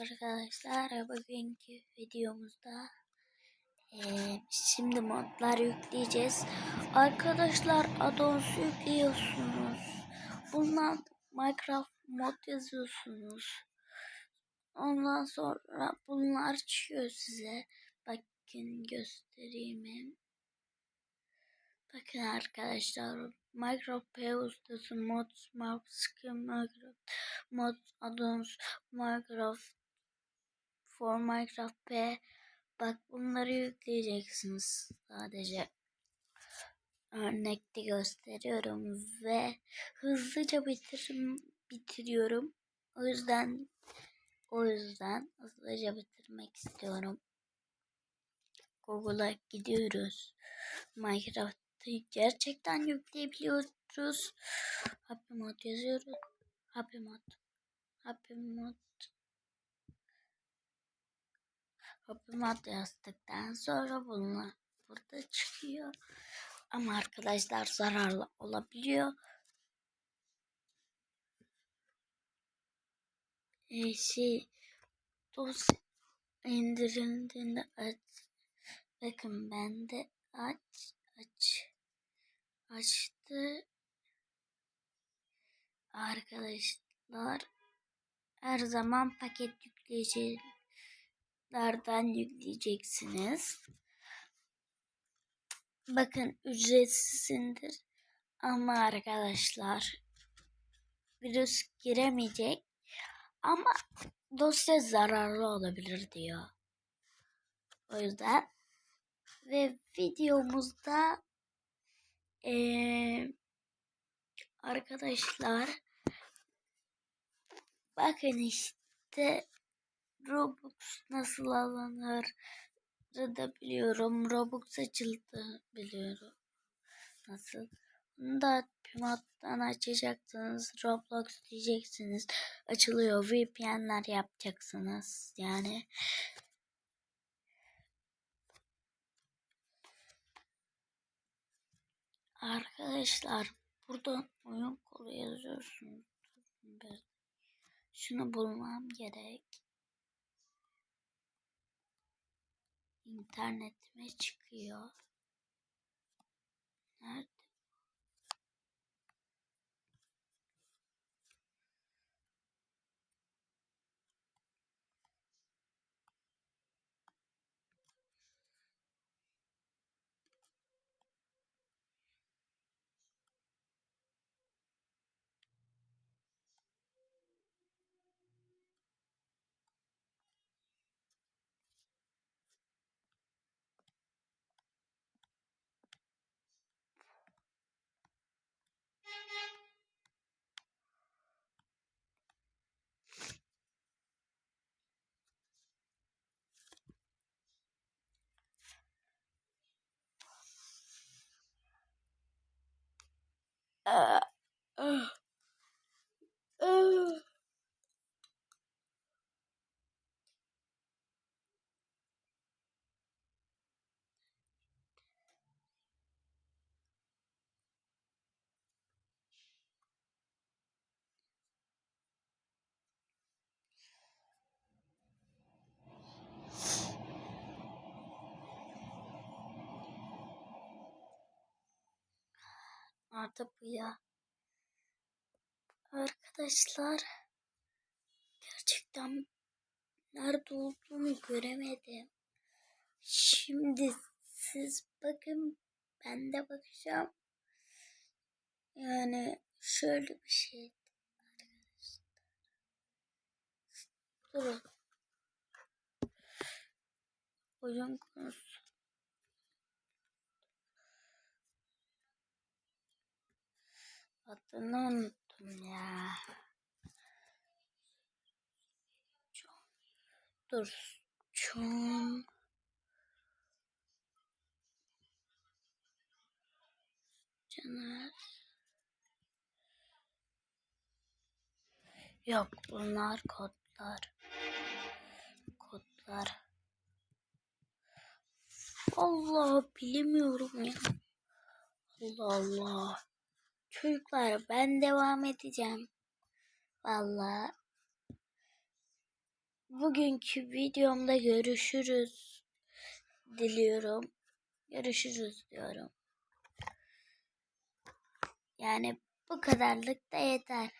arkadaşlar. Bugünkü videomuzda eee, şimdi modlar yükleyeceğiz. Arkadaşlar addons yüklüyorsunuz. Bundan Minecraft mod yazıyorsunuz. Ondan sonra bunlar çıkıyor size. Bakın göstereyim. Bakın arkadaşlar Minecraft ustası mod smart skin Minecraft mod addons Minecraft for Minecraft P bak bunları yükleyeceksiniz sadece. Örnekte gösteriyorum ve hızlıca bitirim bitiriyorum. O yüzden o yüzden hızlıca bitirmek istiyorum. Google'a gidiyoruz. Minecraft'ı gerçekten yükleyebiliyoruz. Happy Mod yazıyoruz. Happy Mod Happy Mod Mod yazdıktan sonra bunlar burada çıkıyor. Ama arkadaşlar zararlı olabiliyor. Ee, şey dosya indirildiğinde aç. Bakın ben de aç aç açtı. Arkadaşlar her zaman paket yükleyicilerden yükleyeceksiniz. Bakın ücretsizsindir. Ama arkadaşlar virüs giremeyecek. Ama dosya zararlı olabilir diyor. O yüzden ve videomuzda eee, arkadaşlar bakın işte Robux nasıl alınır da biliyorum. Robux açıldı biliyorum. Nasıl? Bunu da Pimot'tan açacaksınız. Roblox diyeceksiniz. Açılıyor. VPN'ler yapacaksınız. Yani Arkadaşlar burada oyun kolu yazıyorsunuz. Şunu bulmam gerek. İnternetime çıkıyor. Artık bu ya. Arkadaşlar gerçekten nerede olduğunu göremedim. Şimdi siz bakın ben de bakacağım. Yani şöyle bir şey. Durun. Oyun konusu. Adını unuttum ya. Dur. Çon. Caner. Yok bunlar kodlar. Kodlar. Allah bilemiyorum ya. Allah Allah. Çocuklar ben devam edeceğim. Vallahi bugünkü videomda görüşürüz diliyorum. Görüşürüz diyorum. Yani bu kadarlık da yeter.